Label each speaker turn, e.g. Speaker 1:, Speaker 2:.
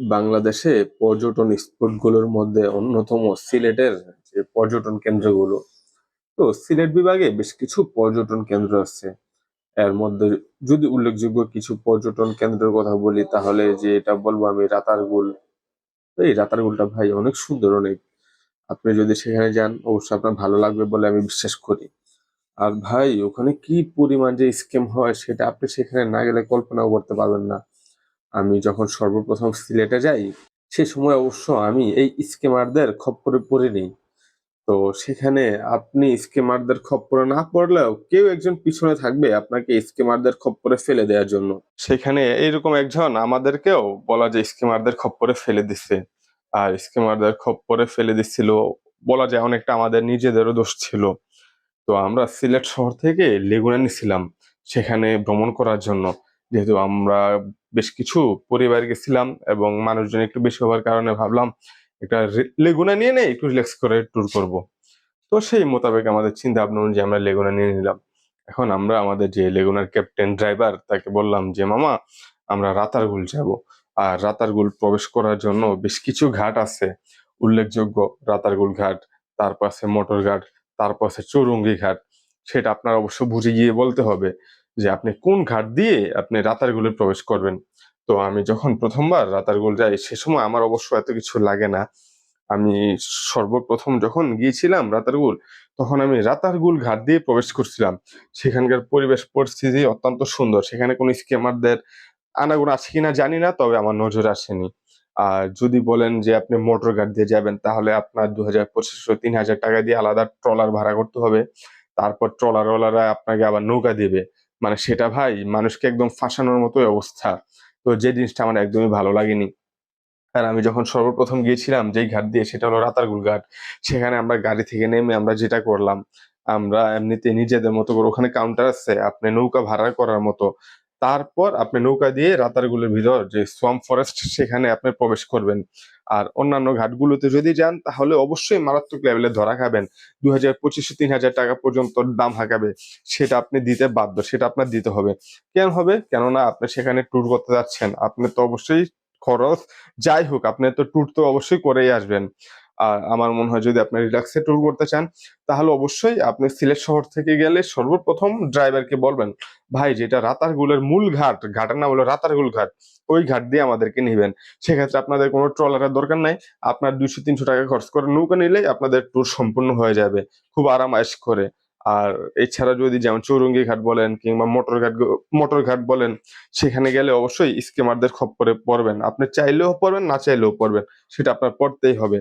Speaker 1: বাংলাদেশে পর্যটন স্পটগুলোর মধ্যে অন্যতম সিলেটের যে পর্যটন কেন্দ্রগুলো, তো সিলেট বিভাগে বেশ কিছু পর্যটন কেন্দ্র আছে। এর মধ্যে যদি উল্লেখযোগ্য কিছু পর্যটন কেন্দ্রের কথা বলি, তাহলে যে এটা বলব আমি রাতারগুল। এই রাতারগুলটা ভাই অনেক সুন্দর, অনেক। আপনি যদি সেখানে যান, অবশ্যই আপনার ভালো লাগবে বলে আমি বিশ্বাস করি। আর ভাই, ওখানে কি পরিমাণ যে স্কিম হয়, সেটা আপনি সেখানে না গেলে কল্পনাও করতে পারবেন না। আমি যখন সর্বপ্রথম সিলেটে যাই, সে সময় অবশ্য আমি এই স্কেমারদের খপ্পরে নেই তো সেখানে আপনি স্কেমারদের খপ্পরে না পড়লেও কেউ একজন পিছনে থাকবে আপনাকে স্কেমারদের খপ্পরে ফেলে দেওয়ার জন্য। সেখানে এইরকম একজন আমাদেরকেও বলা যায় স্কেমারদের খপ্পরে ফেলে দিচ্ছে। আর স্কেমারদের খপ্পরে ফেলে দিচ্ছিল বলা যায় অনেকটা আমাদের নিজেদেরও দোষ ছিল। তো আমরা সিলেট শহর থেকে লেগুনা নিছিলাম, সেখানে ভ্রমণ করার জন্য। যেহেতু আমরা বেশ কিছু পরিবার গেছিলাম এবং মানুষজন একটু বেশি হওয়ার কারণে ভাবলাম একটা লেগুনা নিয়ে নেই, একটু রিল্যাক্স করে ট্যুর করব। তো সেই মোতাবেক আমাদের চিন্তা ভাবনা অনুযায়ী আমরা লেগুনা নিয়ে নিলাম। এখন আমরা আমাদের যে লেগুনার ক্যাপ্টেন ড্রাইভার তাকে বললাম যে, মামা, আমরা রাতারগুল যাব। আর রাতারগুল প্রবেশ করার জন্য বেশ কিছু ঘাট আছে। উল্লেখযোগ্য রাতারগুল ঘাট, তার পাশে মোটর ঘাট, তার পাশে চৌরঙ্গি ঘাট। সেটা আপনার অবশ্য বুঝে গিয়ে বলতে হবে। যে আপনি কোন ঘাট দিয়ে আপনি রাতার রাতারগুলে প্রবেশ করবেন। তো আমি যখন প্রথমবার রাতারগুল যাই, সে সময় আমার অবশ্য এত কিছু লাগে না। আমি সর্বপ্রথম যখন গিয়েছিলাম রাতারগুল তখন আমি রাতারগুল ঘাট দিয়ে প্রবেশ করছিলাম। সেখানকার পরিবেশ, পরিস্থিতি অত্যন্ত সুন্দর। সেখানে কোনো স্কেমারদের আনাগোনা আছে কিনা জানি না, তবে আমার নজর আসেনি। আর যদি বলেন যে আপনি মোটর গাড়ি দিয়ে যাবেন, তাহলে আপনার দু হাজার পঁচিশশো তিন হাজার টাকা দিয়ে আলাদা ট্রলার ভাড়া করতে হবে। তারপর ট্রলারওয়ালারা আপনাকে আবার নৌকা দিবে। মানে সেটা ভাই মানুষকে একদম ফাঁসানোর মতো অবস্থা। তো যে জিনিসটা আমার একদমই ভালো লাগেনি। আর আমি যখন সর্বপ্রথম গিয়েছিলাম, যেই ঘাট দিয়ে, সেটা হলো রাতারগুল ঘাট। সেখানে আমরা গাড়ি থেকে নেমে আমরা যেটা করলাম, আমরা এমনিতে নিজেদের মতো করে, ওখানে কাউন্টার আছে, আপনি নৌকা ভাড়া করার মতো। তারপর আপনি নৌকা দিয়ে রাতারগুলের ভিতর যে সোয়াম ফরেস্ট সেখানে আপনি প্রবেশ করবেন। আর অন্যান্য ঘাটগুলোতে যদি যান, তাহলে অবশ্যই মারাত্মক লেভেলে ধরা খাবেন। দু হাজার পঁচিশশো তিন হাজার টাকা পর্যন্ত দাম হাঁকাবে। সেটা আপনি দিতে বাধ্য, সেটা আপনার দিতে হবে। কেন হবে? কেননা আপনি সেখানে ট্যুর করতে যাচ্ছেন। আপনি তো অবশ্যই খরচ, যাই হোক, আপনি তো ট্যুর তো অবশ্যই করেই আসবেন। আর আমার মনে হয় যদি আপনি রিল্যাক্সে ট্যুর করতে চান, তাহলে অবশ্যই আপনি সিলেট শহর থেকে গেলে সর্বপ্রথম ড্রাইভারকে বলবেন, ভাই, যেটা রাতারগুলের মূল ঘাট, ঘাটের নাম হলো রাতারগুল ঘাট, ওই ঘাট দিয়ে আমাদেরকে নিবেন। সেক্ষেত্রে আপনাদের কোনো ট্রলারের দরকার নাই, আপনার দুইশো তিনশো টাকা খরচ করে নৌকা নিলেই আপনাদের ট্যুর সম্পূর্ণ হয়ে যাবে, খুব আরাম আয়েশ করে। আর এছাড়া যদি যেমন চৌরঙ্গি ঘাট বলেন কিংবা মোটর ঘাট মোটর ঘাট বলেন, সেখানে গেলে অবশ্যই স্কেমারদের খপ্পরে পড়বেন। আপনি চাইলেও পড়বেন, না চাইলেও পড়বেন, সেটা আপনার পড়তেই হবে।